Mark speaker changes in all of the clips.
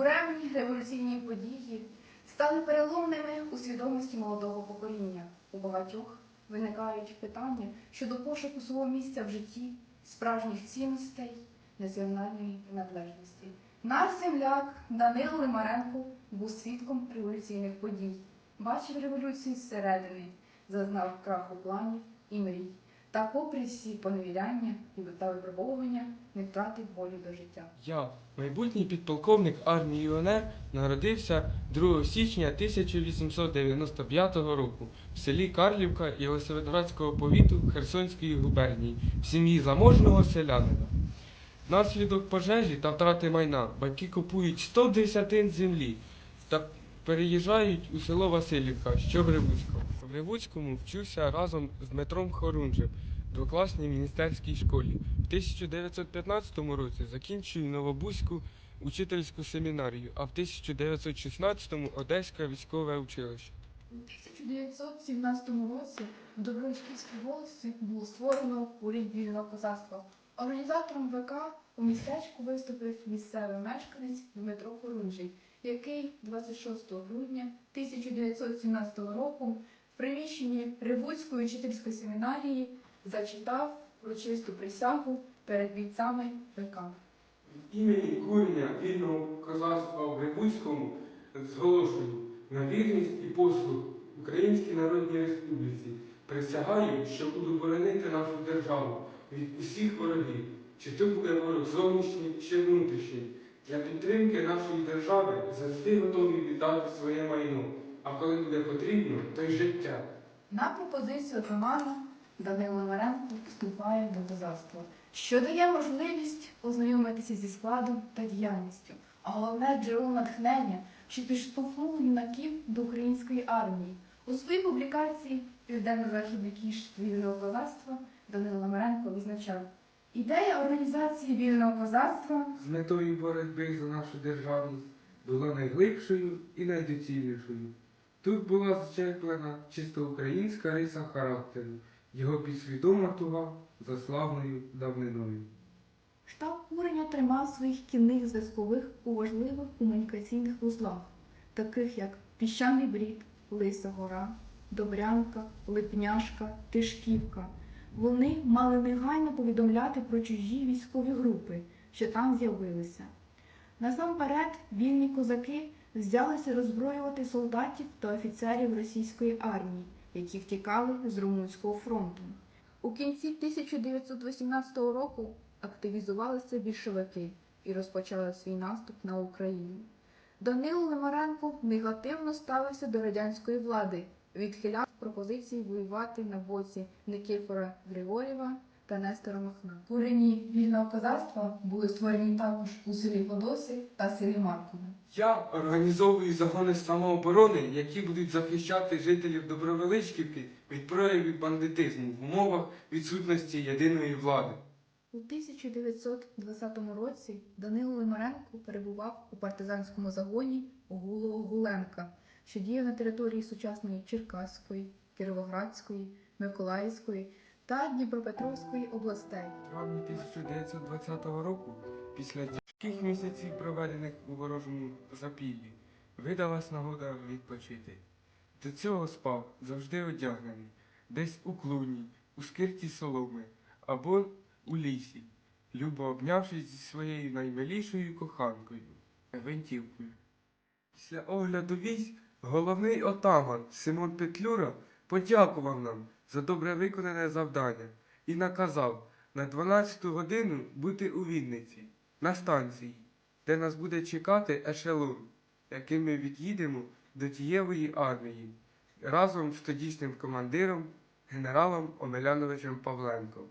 Speaker 1: Буремні революційні події стали переломними у свідомості молодого покоління. У багатьох виникають питання щодо пошуку свого місця в житті, справжніх цінностей, національної приналежності. Наш земляк Данило Лимаренко був свідком революційних подій, бачив революцію зсередини, зазнав краху планів і мрій. Та, попри всі поневіряння і та випробовування, не втратив волю до життя.
Speaker 2: Я, майбутній підполковник армії УНР, народився 2 січня 1895 року в селі Карлівка Єлисаветградського повіту Херсонської губернії в сім'ї заможного селянина. Внаслідок пожежі та втрати майна батьки купують 100 десятин землі та переїжджають у село Васильівка, що в Грибуцькому. В Грибуцькому вчився разом з Дмитром Хорунжем в двокласній міністерській школі. В 1915 році закінчую Новобузьку учительську семінарію, а в 1916-му Одеське військове училище.
Speaker 1: У 1917 році в Добровольській волості було створено уряд вільного козацтва. Організатором ВК у містечку виступив місцевий мешканець Дмитро Хорунжий, який 26 грудня 1917 року приміщенні Ревуцької учительської семінарії зачитав урочисту присягу перед бійцями ВК.
Speaker 2: В імені курення вільного козацтва в Грибуцькому зголошую на вірність і послуг Українській Народній Республіці. Присягаю, що буду боронити нашу державу від усіх ворогів, чи то буде ворог зовнішній, чи внутрішній. Для підтримки нашої держави завжди готові віддати своє майно, а коли буде потрібно, то й життя.
Speaker 1: На пропозицію отамана Данило Лимаренко вступає до козацтва, що дає можливість ознайомитися зі складом та діяльністю, а головне джерело натхнення, що підштовхнуло юнаків до української армії. У своїй публікації Південно-Західний кіш вільного козацтва Данило Лимаренко відзначав ідея організації вільного козацтва
Speaker 2: з метою боротьби за нашу державність була найглибшою і найдоцільнішою. Тут була зчерплена чисто українська риса характеру, його підсвідома туга за славною давниною.
Speaker 1: Штаб курення тримав своїх кінних зв'язкових у важливих комунікаційних вузлах, таких як Піщаний Брід, Лиса Гора, Добрянка, Липняшка, Тишківка. Вони мали негайно повідомляти про чужі військові групи, що там з'явилися. Насамперед, вільні козаки взялися роззброювати солдатів та офіцерів російської армії, які втікали з Румунського фронту. У кінці 1918 року активізувалися більшовики і розпочали свій наступ на Україну. Данило Лимаренко негативно ставився до радянської влади, відхиляв пропозиції воювати на боці Никифора Григорєва та Нестора Махна. Курені вільного козацтва були створені також у селі Подоси та селі Маркове.
Speaker 2: Я організовую загони самооборони, які будуть захищати жителів Добровеличківки від проявів бандитизму в умовах відсутності єдиної влади.
Speaker 1: У 1920 році Данило Лимаренко перебував у партизанському загоні Гулого Гуленка, що діяв на території сучасної Черкаської, Кіровоградської, Миколаївської та Дніпропетровської областей.
Speaker 2: Травні 1920 року, після тяжких місяців, проведених у ворожому запіллі, видалась нагода відпочити. До цього спав завжди одягнений, десь у клуні, у скирті соломи або у лісі, любо обнявшись зі своєю наймилішою коханкою Гвинтівкою. Після огляду військ головний отаман Симон Петлюра подякував нам за добре виконане завдання і наказав на 12 годину бути у Вінниці, на станції, де нас буде чекати ешелон, яким ми від'їдемо до тієвої армії разом з тодішнім командиром генералом Омеляновичем Павленком.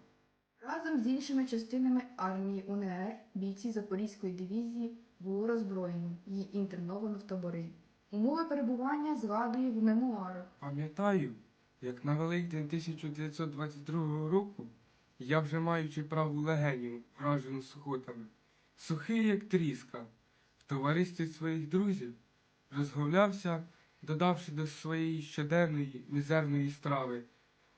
Speaker 1: Разом з іншими частинами армії УНР бійці Запорізької дивізії було роззброєно і інтерновано в табори. Умови перебування згадує в мемуарах.
Speaker 2: Пам'ятаю, як на Великдень 1922 року я вже маючи праву легеню, вражену сухотами, сухий, як тріска, в товаристві своїх друзів, розговлявся, додавши до своєї щоденної мізерної страви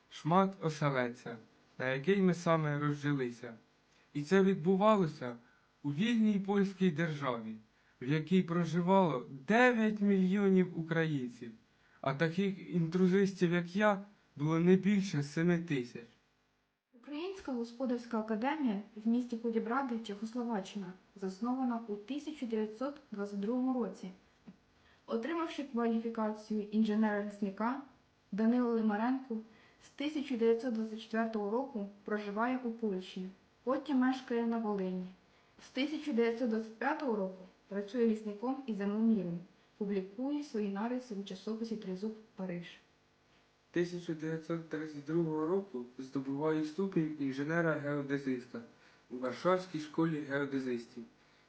Speaker 2: шмат оселеця, на який ми саме розжилися. І це відбувалося у вільній польській державі, в якій проживало 9 мільйонів українців, а таких інтрузистів, як я, було не більше 7 тисяч.
Speaker 1: Українська господарська академія в місті Подібради, Чехословаччина, заснована у 1922 році. Отримавши кваліфікацію інженера-лісника, Данило Лимаренко з 1924 року проживає у Польщі, потім мешкає на Волині. З 1925 року працює лісником і землеміром, публікує свої нариси у часописі Тризуб Париж.
Speaker 2: 1932 року здобуваю ступінь інженера-геодезиста у Варшавській школі геодезистів.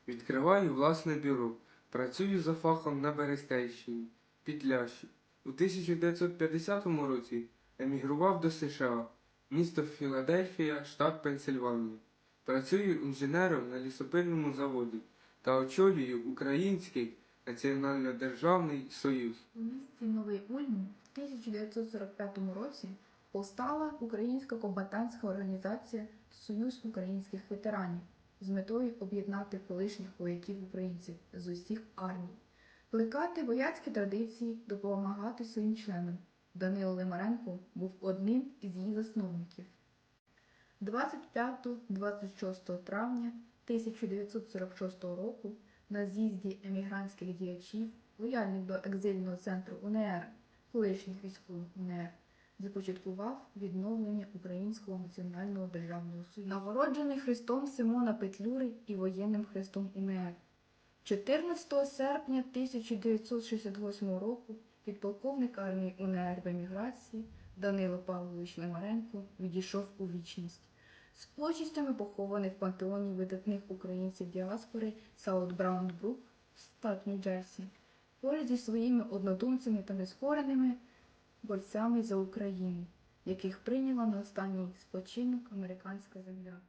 Speaker 2: Відкриваю власне бюро. Працюю за фахом на Берестейщині, Підлящі. У 1950 році емігрував до США, місто Філадельфія, штат Пенсильванія. Працюю інженером на лісопильному заводі та очолюю Український національно-державний союз.
Speaker 1: У місті Новий Ульм в 1945 році повстала українська комбатантська організація Союз українських ветеранів з метою об'єднати колишніх вояків українців з усіх армій, плекати вояцькі традиції, допомагати своїм членам. Данило Лимаренко був одним із її засновників. 25-26 травня 1946 року на з'їзді емігрантських діячів, лояльних до екзильного центру УНР, колишніх військових УНР, започаткував відновлення Українського національного державного союзу, нагороджений Христом Симона Петлюри і воєнним хрестом УНР. 14 серпня 1968 року підполковник армії УНР в еміграції Данило Павлович Лимаренко відійшов у вічність. З почистями похований в пантеоні видатних українців діаспори Саут Браунбрук, штат Нью-Джерсі, поряд зі своїми однодумцями та нескореними борцями за Україну, яких прийняла на останній спочинок американська земля.